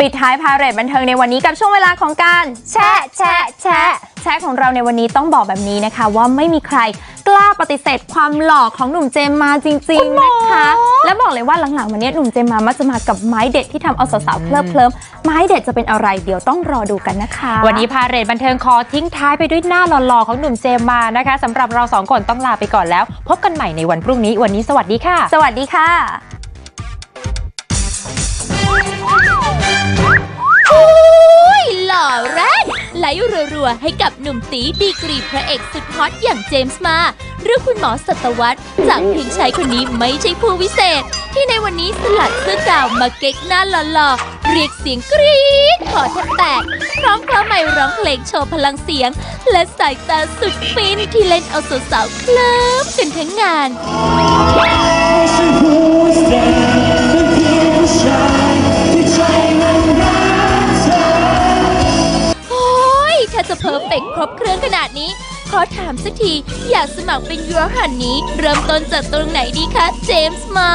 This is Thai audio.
ปิดท้ายพาเรทบันเทิงในวันนี้กับช่วงเวลาของการ แชะแชะแชะแชะของเราในวันนี้ต้องบอกแบบนี้นะคะ ว่าไม่มีใครกล้าปฏิเสธความหล่อของหนุ่มเจมส์มาจริง ๆ นะคะ และบอกเลยว่าหลังๆวันนี้หนุ่มเจมส์มามักจะมากับไม้เด็ดที่ทำเอาสาวๆเคลิบเคลิ้มไม้เด็ดจะเป็นอะไรเดี๋ยวต้องรอดูกันนะคะ วันนี้พาเรทบันเทิงขอทิ้งท้ายไปด้วยหน้าหล่อๆของหนุ่มเจมส์มานะคะสำหรับเราสองคนต้องลาไปก่อนแล้ว พบกันใหม่ในวันพรุ่งนี้วันนี้สวัสดีค่ะ สวัสดีค่ะ รัวๆ ให้กับหนุ่มตีดีกรีพระเอกสุดฮอตอย่างเจมส์มา หรือคุณหมอสัตวรรษจากเพียงชายคนนี้ไม่ใช่ผู้วิเศษ ที่ในวันนี้สลัดเสื้อกาวมาเก๊กหน้าหล่อๆ เรียกเสียงกรี๊ดขอแทบแตก พร้อมคว้าไมค์ร้องเพลงโชว์พลังเสียง และสายตาสุดฟินที่เล่นเอาสาวๆเคลิ้มกันทั้งงาน เพอร์เฟกครบเครื่องขนาดนี้ ขอถามสักที อยากสมัครเป็นยูฮันนี้ เริ่มต้นจากตรงไหนดีคะ เจมส์มา